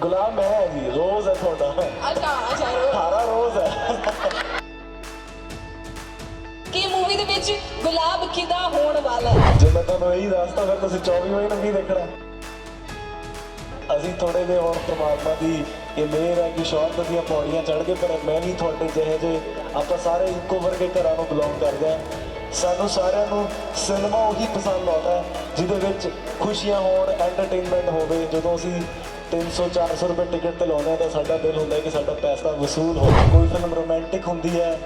ਗੁਲਾਬ ਮੈਂ ਹੈ ਜੀ ਰੋਜ਼ ਹੈ ਤੁਹਾਡਾ। ਅੱਛਾ ਅੱਛਾ ਰੋ- ਸਾਰਾ ਰੋਜ਼ ਹੈ। ਕੀ ਮੂਵੀ ਦੇ ਵਿੱਚ ਗੁਲਾਬ ਕਿਦਾ ਹੋਣ ਵਾਲਾ ਹੈ? ਜੇ ਮੈਂ ਤੁਹਾਨੂੰ ਇਹੀ ਦੱਸਦਾ ਫਿਰ ਤੁਸੀਂ 24 ਵਜੇ ਨੂੰ ਕੀ ਦੇਖਣਾ। ਅਸੀਂ ਥੋੜੇ ਜਿਹੇ ਹੁਣ ਪ੍ਰਮਾਤਮਾ ਦੀ ਇਹ ਮਿਹਰ ਹੈ ਕਿ ਸ਼ੌਹਰਤ ਦੀਆਂ ਪੌੜੀਆਂ ਚੜ੍ਹ ਕੇ ਪਰ ਮੈਂ ਵੀ ਤੁਹਾਡੇ ਜਿਹੇ ਜੇ ਆਪਾਂ ਸਾਰੇ ਇੱਕੋ ਵਰਗੇ ਘਰਾਂ ਨੂੰ ਬਿਲੋਂਗ ਕਰਦੇ ਹਾਂ। ਸਾਨੂੰ ਸਾਰਿਆਂ ਨੂੰ ਸਿਨੇਮਾ ਉਹੀ ਪਸੰਦ ਆਉਂਦਾ ਹੈ ਜਿਹਦੇ ਵਿੱਚ ਖੁਸ਼ੀਆਂ ਹੋਣ ਐਂਟਰਟੇਨਮੈਂਟ ਹੋਵੇ ਜਦੋਂ ਅਸੀਂ 300 400 ਰੁਪਏ ਟਿਕਟ ਤੇ ਲਾਉਂਦੇ ਹਾਂ ਤਾਂ ਸਾਡਾ ਦਿਲ ਹੁੰਦਾ ਹੈ ਕਿ ਸਾਡਾ ਪੈਸਾ ਵਸੂਲ ਹੋਵੇ ਕੋਈ ਫਿਲਮ ਰੋਮਾਂਟਿਕ ਹੁੰਦੀ ਹੈ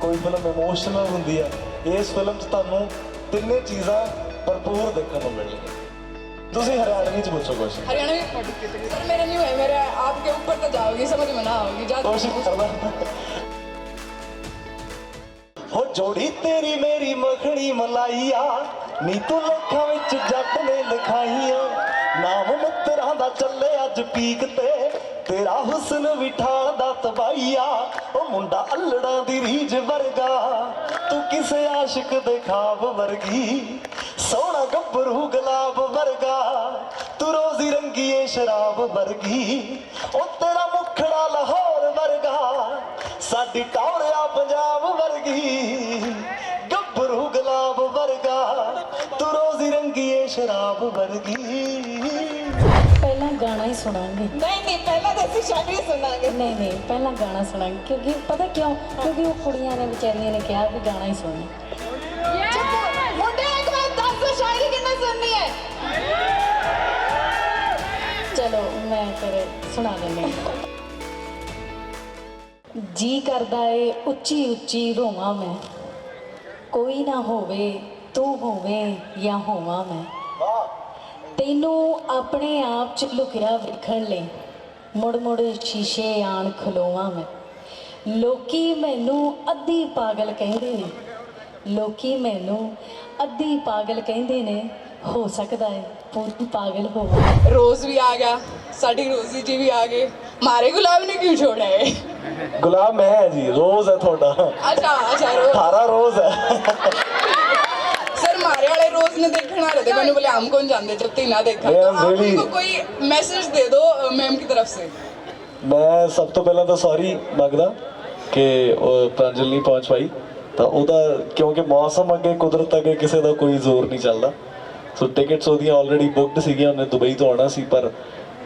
ਕੋਈ ਫਿਲਮ ਇਮੋਸ਼ਨਲ ਹੁੰਦੀ ਹੈ ਇਸ ਫਿਲਮ 'ਚ ਤੁਹਾਨੂੰ ਤਿੰਨੇ ਚੀਜ਼ਾਂ ਭਰਪੂਰ ਦੇਖਣ ਨੂੰ ਮਿਲਣਗੀਆਂ ਤੁਸੀਂ ਹਰਿਆਣਵੀ 'ਚ ਪੁੱਛੋ ਕੁਛ हरियाणा में सर मेरा नहीं है मेरा आपके ऊपर तो जाओगी समझ में ना आओगी जा ਕੋਸ਼ਿਸ਼ ਕਰਦਾ ਹੋ ਜੋੜੀ ਤੇਰੀ ਮੇਰੀ ਮੱਖਣੀ ਮਲਾਈਆ ਨੀ ਤੂੰ ਲੱਖਾਂ ਵਿੱਚ ਜੱਟ ਨੇ ਲਿਖਾਈਆਂ ਨਾਮ ਮਿੱਤਰਾਂ ਦਾ ਚੱਲੇ ਅੱਜ ਪੀਕ ਤੇ। ਤੇਰਾ ਹੁਸਨ ਵਿਠਾਣ ਦਾ ਤਬਾਈਆ ਉਹ ਮੁੰਡਾ ਅਲੜਾਂ ਦੀ ਰੀਜ ਵਰਗਾ। ਤੂੰ ਕਿਸੇ ਆਸ਼ਿਕ ਦੇ ਖਾਬ ਵਰਗੀ। ਸੋਹਣਾ ਗੱਭਰੂ ਗੁਲਾਬ ਵਰਗਾ। ਤੂੰ ਰੋਜ਼ੀ ਰੰਗੀਏ ਸ਼ਰਾਬ ਵਰਗੀ। ਉਹ ਤੇਰਾ ਮੁਖੜਾ ਲਾਹੌਰ ਵਰਗਾ। ਸਾਡੀ ਟੌਰਿਆ ਪੰਜਾਬ ਵਰਗੀ। ਗੱਭਰੂ ਗੁਲਾਬ ਵਰਗਾ। ਤੂੰ ਰੋਜ਼ੀ ਰੰਗੀਏ ਸ਼ਰਾਬ ਵਰਗੀ। ਪਹਿਲਾਂ ਗਾਣਾ ਹੀ ਸੁਣਾਂਗੇ नहीं नहीं पहला तो ऐसी शादी सुनाएंगे ਨਹੀਂ ਨਹੀਂ ਪਹਿਲਾਂ ਗਾਣਾ ਸੁਣਾਂਗੇ ਕਿਉਂਕਿ ਪਤਾ ਕਿਉਂ ਕਿਉਂਕਿ ਉਹ ਕੁੜੀਆਂ ਨੇ ਵਿਚਾਰੀਆਂ ਨੇ ਕਿਹਾ ਵੀ ਗਾਣਾ ਹੀ ਸੁਣਨਾ चुप मुंडे एक बार दस तो शायरी किन्ने सुननी है ਚਲੋ ਮੈਂ ਫਿਰ ਸੁਣਾ ਦਿੰਦੀ ਹਾਂ। ਜੀ ਕਰਦਾ ਏ ਉੱਚੀ ਉੱਚੀ ਰੋਵਾਂ ਮੈਂ ਕੋਈ ਨਾ ਹੋਵੇ ਤੂੰ ਹੋਵੇ ਜਾਂ ਹੋਵਾਂ ਮੈਂ ਤੈਨੂੰ ਆਪਣੇ ਆਪ 'ਚ ਲੁਕਿਆ ਵੇਖਣ ਲਈ ਮੁੜ ਮੁੜ ਸ਼ੀਸ਼ੇ ਆਣ ਖਲੋਵਾਂ ਮੈਂ। ਲੋਕੀ ਮੈਨੂੰ ਅੱਧੀ ਪਾਗਲ ਕਹਿੰਦੇ ਨੇ। ਲੋਕੀ ਮੈਨੂੰ ਅੱਧੀ ਪਾਗਲ ਕਹਿੰਦੇ ਨੇ ਹੋ ਸਕਦਾ ਹੈ ਪੂਰੀ ਪਾਗਲ ਹੋਵਾਂ ਰੋਜ਼ ਵੀ ਆ ਗਿਆ ਸਾਡੀ ਰੋਜ਼ੀ ਜੀ ਵੀ ਆ ਗਏ। ਮਾਰੇ ਗੁਲਾਬ ਨੇ ਕਿਉਂ ਛੋੜਿਆ ਹੈ ਗੁਲਾਬ ਮੈਂ ਜੀ ਰੋਜ਼ ਹੈ ਤੁਹਾਡਾ। ਅੱਛਾ ਅੱਛਾ ਰੋਜ਼ ਹੈ। सर मारे वाले रोज ने देखने वाले थे मैंने बोले हम कौन जानते जब तीन ना देखा Yeah, तो आप really. उनको कोई मैसेज दे दो मैम की तरफ से ਮੈਂ ਸਭ ਤੋਂ ਪਹਿਲਾਂ ਤਾਂ ਸੌਰੀ ਮੰਗਦਾ ਕਿ ਉਹ ਪ੍ਰਾਂਜਲ ਨਹੀਂ ਪਹੁੰਚ ਪਾਈ ਤਾਂ ਉਹਦਾ ਕਿਉਂਕਿ ਮੌਸਮ ਅੱਗੇ ਕੁਦਰਤ ਅੱਗੇ ਕਿਸੇ ਦਾ ਕੋਈ ਜ਼ੋਰ ਨਹੀਂ ਚੱਲਦਾ ਸੋ ਟਿਕਟਸ ਉਹਦੀਆਂ ਆਲਰੇਡੀ ਬੁੱਕਡ ਸੀਗੀਆਂ ਉਹਨੇ ਦੁਬਈ ਤੋਂ ਆਉਣਾ ਸੀ ਪਰ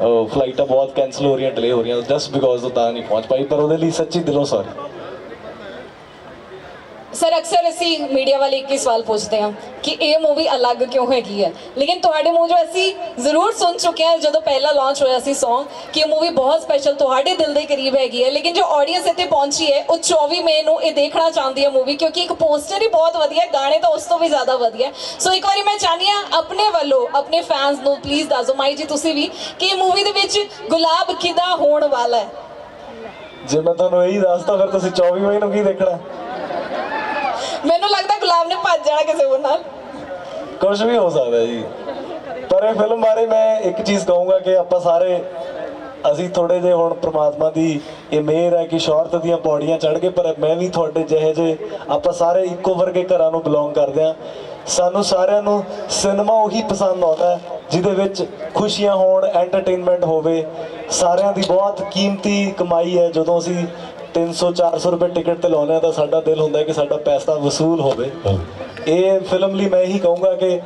ਫਲਾਈਟਾਂ ਬਹੁਤ ਕੈਨਸਲ ਹੋ ਰਹੀਆਂ ਡਿਲੇ ਹੋ ਰਹੀਆਂ ਜਸਟ ਬਿਕੋਜ਼ ਉਹ ਤਾਂ ਨਹੀਂ ਪਹੁੰਚ ਪਾਈ ਪਰ ਉਹਦੇ ਲਈ ਸੱਚੀ ਦਿਲੋਂ ਸੌਰੀ ਸਰ ਅਕਸਰ ਅਸੀਂ ਮੀਡੀਆ ਵਾਲੇ ਇੱਕ ਹੀ ਸਵਾਲ ਪੁੱਛਦੇ ਹਾਂ ਕਿ ਇਹ ਮੂਵੀ ਅਲੱਗ ਕਿਉਂ ਹੈਗੀ ਹੈ? ਲੇਕਿਨ ਤੁਹਾਡੇ ਮੂੰਹ ਅਸੀਂ ਜ਼ਰੂਰ ਸੁਣ ਚੁੱਕੇ ਹਾਂ ਜਦੋਂ ਪਹਿਲਾ ਲਾਂਚ ਹੋਇਆ ਸੀ Song ਕਿ ਇਹ ਮੂਵੀ ਬਹੁਤ ਸਪੈਸ਼ਲ ਤੁਹਾਡੇ ਦਿਲ ਦੇ ਕਰੀਬ ਹੈਗੀ ਹੈ। ਲੇਕਿਨ ਜੋ ਆਡੀਅנס ਇੱਥੇ ਪਹੁੰਚੀ ਹੈ, ਉਹ 24 ਮਈ ਨੂੰ ਇਹ ਦੇਖਣਾ ਚਾਹੁੰਦੀ ਹੈ ਮੂਵੀ ਕਿਉਂਕਿ ਇੱਕ ਪੋਸਟਰ ਹੀ ਬਹੁਤ ਵਧੀਆ ਗਾਣੇ ਤਾਂ ਉਸ ਤੋਂ ਵੀ ਜ਼ਿਆਦਾ ਵਧੀਆ ਸੋ ਇੱਕ ਵਾਰੀ ਮੈਂ ਚਾਹਨੀ ਹਾਂ ਆਪਣੇ ਵੱਲੋਂ, ਆਪਣੇ ਫੈਨਸ ਨੂੰ ਪਲੀਜ਼ ਦੱਸੋ ਮਾਈ ਜੀ, ਤੁਸੀਂ ਵੀ ਕਿ ਇਹ ਮੂਵੀ ਦੇ ਵਿੱਚ ਗੁਲਾਬ ਕਿਦਾ ਹੋਣ ਵਾਲਾ ਹੈ? ਜੇ ਮੈਂ ਤੁਹਾਨੂੰ ਇਹੀ ਦੱਸਦਾ, ਫਿਰ ਤੁਸੀਂ 24 ਮਈ ਨੂੰ ਕੀ ਦੇਖਣਾ? ਮੈਨੂੰ ਲੱਗਦਾ ਗੁਲਾਬ ਨੇ ਭੱਜ ਜਾਣਾ ਕਿਸੇ ਹੋਰ ਨਾਲ। ਕੁਝ ਵੀ ਹੋ ਸਕਦਾ ਜੀ। ਪਰ ਇਹ ਫਿਲਮ ਬਾਰੇ ਮੈਂ ਇੱਕ ਚੀਜ਼ ਕਹੂੰਗਾ ਕਿ ਆਪਾਂ ਸਾਰੇ, ਅਸੀਂ ਥੋੜੇ ਜਿਹੇ ਹੁਣ ਪ੍ਰਮਾਤਮਾ ਦੀ ਇਹ ਮਿਹਰ ਹੈ ਕਿ ਸ਼ੌਹਰਤ ਦੀਆਂ ਪੌੜੀਆਂ ਚੜ੍ਹ ਕੇ ਪਰ ਮੈਂ ਵੀ ਤੁਹਾਡੇ ਜਿਹੇ ਜੇ ਆਪਾਂ ਸਾਰੇ ਇੱਕੋ ਵਰਗੇ ਘਰਾਂ ਨੂੰ ਬਿਲੋਂਗ ਕਰਦੇ ਹਾਂ। ਸਾਨੂੰ ਸਾਰਿਆਂ ਨੂੰ ਸਿਨੇਮਾ ਉਹੀ ਪਸੰਦ ਆਉਂਦਾ ਜਿਹਦੇ ਵਿੱਚ ਖੁਸ਼ੀਆਂ ਹੋਣ ਐਂਟਰਟੇਨਮੈਂਟ ਹੋਵੇ। ਸਾਰਿਆਂ ਦੀ ਬਹੁਤ ਕੀਮਤੀ ਕਮਾਈ ਹੈ, ਜਦੋਂ ਅਸੀਂ 300 400 ਰੁਪਏ ਟਿਕਟ ਤੇ ਲਾਉਂਦੇ ਹਾਂ ਤਾਂ ਸਾਡਾ ਦਿਲ ਹੁੰਦਾ ਹੈ ਕਿ ਸਾਡਾ ਪੈਸਾ ਵਸੂਲ ਹੋਵੇ। ਇਹ ਫਿਲਮ ਲਈ ਮੈਂ ਇਹੀ ਕਹੂੰਗਾ ਕਿ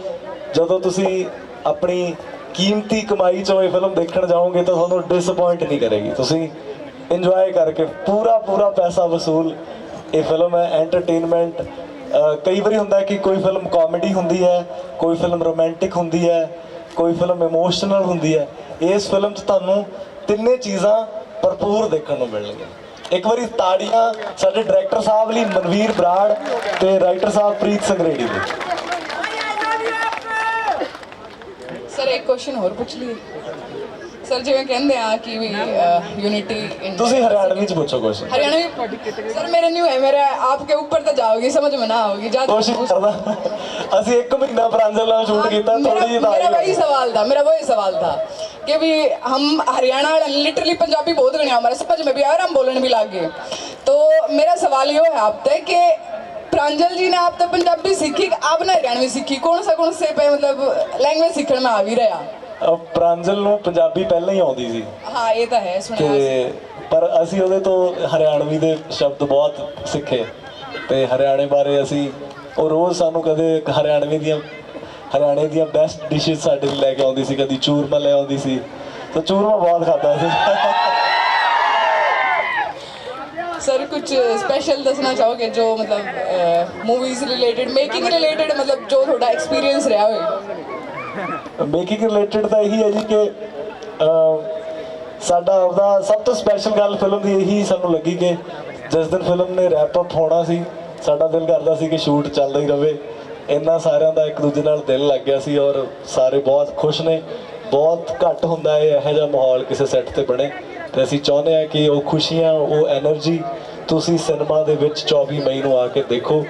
ਜਦੋਂ ਤੁਸੀਂ ਆਪਣੀ ਕੀਮਤੀ ਕਮਾਈ ਚੋਂ ਇਹ ਫਿਲਮ ਦੇਖਣ ਜਾਓਗੇ ਤਾਂ ਤੁਹਾਨੂੰ ਡਿਸਪਾਇੰਟ ਨਹੀਂ ਕਰੇਗੀ। ਤੁਸੀਂ ਇੰਜੋਏ ਕਰਕੇ ਪੂਰਾ ਪੂਰਾ ਪੈਸਾ ਵਸੂਲ ਇਹ ਫਿਲਮ ਹੈ। ਐਂਟਰਟੇਨਮੈਂਟ ਕਈ ਵਾਰੀ ਹੁੰਦਾ ਕਿ ਕੋਈ ਫਿਲਮ ਕਾਮੇਡੀ ਹੁੰਦੀ ਹੈ ਕੋਈ ਫਿਲਮ ਰੋਮਾਂਟਿਕ ਹੁੰਦੀ ਹੈ ਕੋਈ ਫਿਲਮ ਇਮੋਸ਼ਨਲ ਹੁੰਦੀ ਹੈ। ਇਸ ਫਿਲਮ 'ਚ ਤੁਹਾਨੂੰ ਤਿੰਨੇ ਚੀਜ਼ਾਂ ਭਰਪੂਰ ਦੇਖਣ ਨੂੰ ਮਿਲਣਗੀਆਂ। ਇੱਕ ਵਾਰੀ ਤਾੜੀਆਂ ਸਾਡੇ ਡਾਇਰੈਕਟਰ ਸਾਹਿਬ ਲਈ ਮਨਵੀਰ ਬਰਾੜ ਤੇ ਰਾਈਟਰ ਸਾਹਿਬ ਪ੍ਰੀਤ ਸੰਗਰੇੜੀ ਲਈ ਸਰ ਇੱਕ ਕੁਐਸਚਨ ਹੋਰ ਪੁੱਛ ਲਈ ਸਰ ਜਿਵੇਂ ਕਹਿੰਦੇ ਆ ਕਿ ਵੀ ਯੂਨਿਟੀ ਤੁਸੀਂ ਹਰਿਆਣਵੀ ਚ ਪੁੱਛੋ ਕੁਐਸਚਨ ਹਰਿਆਣਵੀ ਸਰ ਮੇਰੇ ਨਿਊ ਹੈ ਮੇਰਾ ਆਪਕੇ ਉੱਪਰ ਤਾਂ ਜਾਓਗੀ ਸਮਝ ਮੇ ਨਾ ਆਓਗੀ ਜਾਂ ਕੋਸ਼ਿਸ਼ ਕਰਦਾ ਅਸੀਂ ਇੱਕ ਮਹੀਨਾ ਪ੍ਰਾਂਜਲ ਨਾਲ ਸ਼ੂਟ ਕੀਤਾ ਥੋੜੀ ਜਿਹੀ ਤਾਂ ਮੇਰਾ ਵਹੀ ਸਵਾਲ ਦਾ ਮੇਰਾ ਵਹੀ ਸਵਾਲ ਦਾ। कि भी हम हरियाणा लिटरली पंजाबी बहुत गणे हमारे समझ में भी आया और हम बोलने भी लग गए तो मेरा सवाल ये है आप तक कि प्रांजल जी ने आप तो पंजाबी सीखी आपने हरियाणवी सीखी कौन सा कौन से पे मतलब लैंग्वेज सीखने में आ भी रहा ਅਹ ਪ੍ਰਾਂਜਲ ਨੂੰ ਪੰਜਾਬੀ ਪਹਿਲਾਂ ਹੀ ਆਉਂਦੀ ਸੀ ਹਾਂ ਇਹ ਤਾਂ ਹੈ ਸੁਣਿਆ ਸੀ। ਤੇ ਪਰ ਅਸੀਂ ਉਹਦੇ ਤੋਂ ਹਰਿਆਣਵੀ ਦੇ ਸ਼ਬਦ ਬਹੁਤ ਸਿੱਖੇ ਤੇ ਹਰਿਆਣੇ ਬਾਰੇ ਅਸੀਂ ਉਹ ਰੋਜ਼ ਸਾਨੂੰ ਕਦੇ ਇੱਕ ਹਰਿਆਣਵੀ ਦੀਆਂ ਹਰਿਆਣੇ ਦੀਆਂ ਬੈਸਟ ਡਿਸ਼ਸ ਸਾਡੇ ਲਈ ਲੈ ਕੇ ਆਉਂਦੀ ਸੀ ਕਦੀ ਚੂਰਮਾ ਲੈ ਆਉਂਦੀ ਸੀ। ਤਾਂ ਚੂਰਮਾ ਬਹੁਤ ਖਾਦਾ ਸੀ। ਸਰ ਕੁਝ ਸਪੈਸ਼ਲ ਦੱਸਣਾ ਚਾਹੋਗੇ ਜੋ ਮਤਲਬ ਮੂਵੀਜ਼ ਰਿਲੇਟਡ ਮੇਕਿੰਗ ਰਿਲੇਟਡ ਮਤਲਬ ਜੋ ਤੁਹਾਡਾ ਐਕਸਪੀਰੀਅੰਸ ਰਿਹਾ ਹੋਵੇ? ਮੇਕਿੰਗ ਰਿਲੇਟਡ ਤਾਂ ਇਹੀ ਹੈ ਜੀ ਕਿ ਸਾਡਾ ਉਹਦਾ ਸਭ ਤੋਂ ਸਪੈਸ਼ਲ ਗੱਲ ਫਿਲਮ ਦੀ ਇਹੀ ਸਾਨੂੰ ਲੱਗੀ ਕਿ ਜਿਸ ਦਿਨ ਫਿਲਮ ਨੇ ਰੈਪ ਅਪ ਹੋਣਾ ਸੀ ਸਾਡਾ ਦਿਲ ਕਰਦਾ ਸੀ ਕਿ ਸ਼ੂਟ ਚੱਲਦਾ ਹੀ ਰਹੇ ਇੰਨਾ ਸਾਰਿਆਂ ਦਾ ਇੱਕ ਦੂਜੇ ਨਾਲ ਦਿਲ ਲੱਗ ਗਿਆ ਸੀ ਔਰ ਸਾਰੇ ਬਹੁਤ ਖੁਸ਼ ਨੇ। ਬਹੁਤ ਘੱਟ ਹੁੰਦਾ ਹੈ ਇਹੋ ਜਿਹਾ ਮਾਹੌਲ ਕਿਸੇ ਸੈੱਟ ਤੇ ਬਣੇ। ਤੇ ਅਸੀਂ ਚਾਹੁੰਦੇ ਆ ਕਿ ਉਹ ਖੁਸ਼ੀਆਂ ਉਹ એનર્ਜੀ ਤੁਸੀਂ ਸਿਨੇਮਾ ਦੇ ਵਿੱਚ 24 ਮਈ ਨੂੰ ਆ ਕੇ ਦੇਖੋ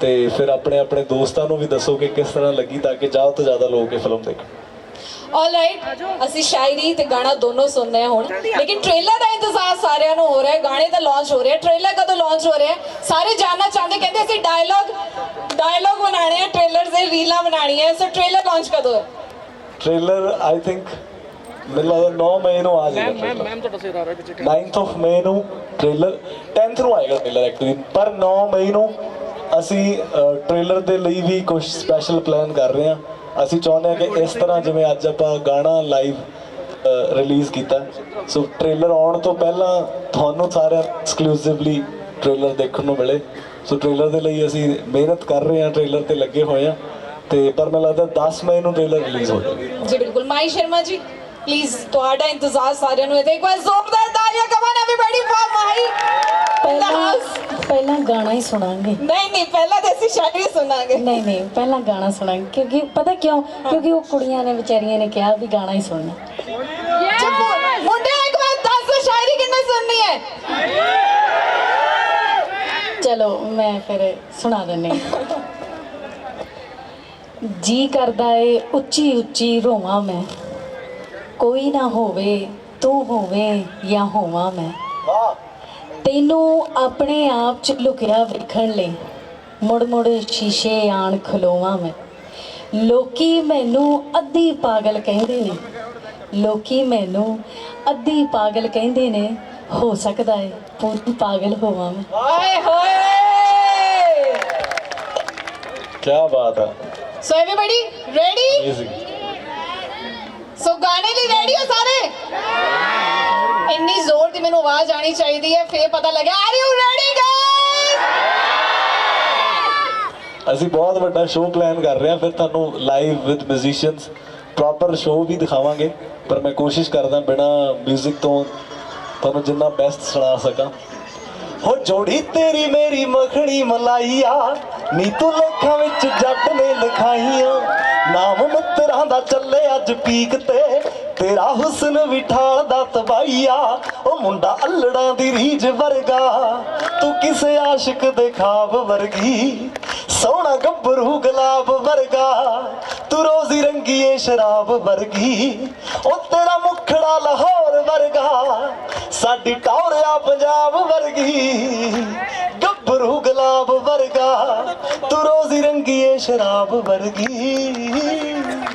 ਤੇ ਫਿਰ ਆਪਣੇ ਆਪਣੇ ਦੋਸਤਾਂ ਨੂੰ ਵੀ ਦੱਸੋ ਕਿ ਕਿਸ ਤਰ੍ਹਾਂ ਲੱਗੀ ਤਾਂ ਕਿ ਜ਼ਿਆਦਾ ਤੋਂ ਜ਼ਿਆਦਾ ਲੋਕ ਇਹ ਫਿਲਮ ਦੇਖਣ। ਆਲਰਾਈਟ ਅਸੀਂ ਸ਼ਾਇਰੀ ਤੇ ਗਾਣਾ ਦੋਨੋਂ ਸੁਣਨੇ ਆ ਹੁਣ। ਲੇਕਿਨ ਟ੍ਰੇਲਰ ਦਾ ਇੰਤਜ਼ਾਰ ਸਾਰਿਆਂ ਨੂੰ ਹੋ ਰਿਹਾ ਹੈ, ਗਾਣੇ ਦਾ ਲਾਂਚ ਹੋ ਰਿਹਾ ਟ੍ਰੇਲਰ ਕਦੋਂ ਲਾਂਚ ਹੋ ਰਿਹਾ ਸਾਰੇ ਜਾਨਣਾ ਚਾਹੁੰਦੇ, ਕਹਿੰਦੇ ਅਸੀਂ ਡਾਇਲੌਗ ਡਾਇਲੌਗ ਬਣਾਣੇ ਆ ਟ੍ਰੇਲਰ ਦੇ ਰੀਲਾਂ ਬਣਾਣੀਆਂ ਸੋ ਟ੍ਰੇਲਰ ਲਾਂਚ ਕਦੋਂ ਹੈ? ਟ੍ਰੇਲਰ ਆਈ ਥਿੰਕ ਮੈਨੂੰ ਲੱਗਦਾ 9 ਮਈ ਨੂੰ ਆ ਜਾਏਗਾ ਮੈਮ ਮੈਮ ਤੁਹਾਡਾ ਸਿਰ ਆ ਰਿਹਾ ਪਿੱਛੇ। 9th ਆਫ ਮਈ ਨੂੰ ਟ੍ਰੇਲਰ 10th ਨੂੰ ਆਏਗਾ ਟ੍ਰੇਲਰ ਐਕਚੁਅਲੀ ਪਰ 9 ਮਈ ਨੂੰ ਅਸੀਂ ਟ੍ਰੇਲਰ ਦੇ ਲਈ ਵੀ ਕੁਝ ਸਪੈਸ਼ਲ ਪਲਾਨ ਕਰ ਰਹੇ ਹਾਂ। ਅਸੀਂ ਚਾਹੁੰਦੇ ਹਾਂ ਕਿ ਇਸ ਤਰ੍ਹਾਂ ਜਿਵੇਂ ਅੱਜ ਆਪਾਂ ਗਾਣਾ ਲਾਈਵ ਰਿਲੀਜ਼ ਕੀਤਾ। ਸੋ ਟ੍ਰੇਲਰ ਆਉਣ ਤੋਂ ਪਹਿਲਾਂ ਤੁਹਾਨੂੰ ਸਾਰਿਆਂ ਐਕਸਕਲੂਸਿਵਲੀ ਟ੍ਰੇਲਰ ਦੇਖਣ ਨੂੰ ਮਿਲੇ। ਸੋ ਟ੍ਰੇਲਰ ਦੇ ਲਈ ਅਸੀਂ ਮਿਹਨਤ ਕਰ ਰਹੇ ਹਾਂ ਟ੍ਰੇਲਰ ਤੇ ਲੱਗੇ ਹੋਏ ਹਾਂ ਤੇ ਪਰ ਮੈਨੂੰ ਲੱਗਦਾ 10 ਮਈ ਨੂੰ ਟ੍ਰੇਲਰ ਰਿਲੀਜ਼ ਹੋ ਜਾਏਗਾ ਜੀ ਬਿਲਕੁਲ। ਮਾਈ ਸ਼ਰਮਾ ਜੀ ਪਲੀਜ਼ ਤੁਹਾਡਾ ਇੰਤਜ਼ਾਰ ਸਾਰਿਆਂ ਨੂੰ ਤੇ ਇੱਕ ਵਾਰ ਜ਼ੋਰਦਾਰ ਤਾਲੀਆਂ ਕਮਾਨ ਐਵਰੀਬਾਡੀ ਫॉर ਮਾਈ ਪਹਿਲਾਂ ਪਹਿਲਾਂ ਗਾਣਾ ਹੀ ਸੁਣਾਂਗੇ। ਨਹੀਂ ਨਹੀਂ ਪਹਿਲਾਂ ਤੇ ਅਸੀਂ ਸ਼ਾਇਰੀ ਸੁਣਾਂਗੇ। ਨਹੀਂ ਨਹੀਂ ਪਹਿਲਾਂ ਗਾਣਾ ਸੁਣਾਂਗੇ। ਕਿਉਂਕਿ ਪਤਾ ਕਿਉਂ? ਕਿਉਂਕਿ ਉਹ ਕੁੜੀਆਂ ਨੇ ਵਿਚਾਰੀਆਂ ਨੇ ਕਿਹਾ ਵੀ ਗਾਣਾ ਹੀ ਸੁਣਨਾ। ਮੁੰਡੇ ਇੱਕ ਵਾਰ ਦੱਸ ਸ਼ਾਇਰੀ ਕਿੰਨੇ ਸੁਣਨੀ ਹੈ? ਚਲੋ, ਮੈਂ ਫਿਰ ਸੁਣਾ ਦਿੰਨੀ ਜੀ ਕਰਦਾ ਏ ਉੱਚੀ ਉੱਚੀ ਰੋਵਾਂ ਮੈਂ। ਕੋਈ ਨਾ ਹੋਵੇ, ਤੂੰ ਹੋਵੇ ਜਾਂ ਹੋਵਾਂ ਮੈਂ। ਤੈਨੂੰ ਆਪਣੇ ਆਪ ਚ ਲੁਕਿਆ ਵੇਖਣ ਲਈ ਮੁੜ ਮੁੜ ਸ਼ੀਸ਼ੇ ਆਣ ਖਲੋਵਾਂ ਮੈਂ। ਲੋਕੀ ਮੈਨੂੰ ਅੱਧੀ ਪਾਗਲ ਕਹਿੰਦੇ ਨੇ। ਲੋਕੀ ਮੈਨੂੰ ਅੱਧੀ ਪਾਗਲ ਕਹਿੰਦੇ ਨੇ ਹੋ ਸਕਦਾ ਏ ਪੂਰੀ ਪਾਗਲ ਹੋਵਾਂ ਮੈਂ। ਓਏ ਹੋਏ! ਕੀ ਬਾਤ ਹੈ ਸੋ ਐਵਰੀਬਾਡੀ ਰੈਡੀ ਸੋ ਗਾਣੇ ਲਈ ਰੈਡੀ ਹੋ ਸਾਰੇ? ਇੰਨੀ ਜ਼ੋਰ ਦੀ ਮੈਨੂੰ ਆਵਾਜ਼ ਆਣੀ ਚਾਹੀਦੀ ਹੈ ਫੇਰ ਪਤਾ ਲੱਗਿਆ। ਆਰ ਯੂ ਰੈਡੀ ਗਾਇਸ ਅਸੀਂ ਬਹੁਤ ਵੱਡਾ ਸ਼ੋਅ ਪਲਾਨ ਕਰ ਰਹੇ ਹਾਂ ਫਿਰ ਤੁਹਾਨੂੰ live with musicians proper show ਵੀ ਦਿਖਾਵਾਂਗੇ। ਪਰ ਮੈਂ ਕੋਸ਼ਿਸ਼ ਕਰਦਾ ਬਿਨਾ 뮤직 ਤੋਂ ਤੁਹਾਨੂੰ ਜਿੰਨਾ ਬੈਸਟ ਸੁਣਾ ਸਕਾਂ। ਹੋ ਜੋੜੀ ਤੇਰੀ ਮੇਰੀ ਮੱਖਣੀ ਮਲਾਈਆ, ਨੀ ਤੂੰ ਲੱਖਾਂ ਵਿੱਚ ਜੱਟ ਨੇ ਲਿਖਾਈਆਂ। ਨਾਮ ਮਿੱਤਰਾਂ ਦਾ ਚੱਲੇ ਅੱਜ ਪੀਕ ਤੇ, ਤੇਰਾ ਹੁਸਨ ਵੀ ਠਾਲਦਾ ਤਬਾਈਆ। ਉਹ ਮੁੰਡਾ ਅਲੜਾਂ ਦੀ ਰੀਝ ਵਰਗਾ, ਤੂੰ ਕਿਸੇ ਆਸ਼ਿਕ ਦੇ ਖਾਬ ਵਰਗੀ। ਸੋਹਣਾ ਗੱਭਰੂ ਗੁਲਾਬ ਵਰਗਾ, ਤੂੰ ਰੋਜ਼ੀ ਰੰਗੀਏ ਸ਼ਰਾਬ ਵਰਗੀ। ਉਹ ਤੇਰਾ ਮੁਖੜਾ ਲਾਹੌਰ ਵਰਗਾ ਸਾਡੀ ਟੌਰਿਆ ਪੰਜਾਬ ਵਰਗੀ। ਗੱਭਰੂ ਗੁਲਾਬ ਵਰਗਾ ਤੂੰ ਰੋਜ਼ੀ ਰੰਗੀਏ ਸ਼ਰਾਬ ਵਰਗੀ।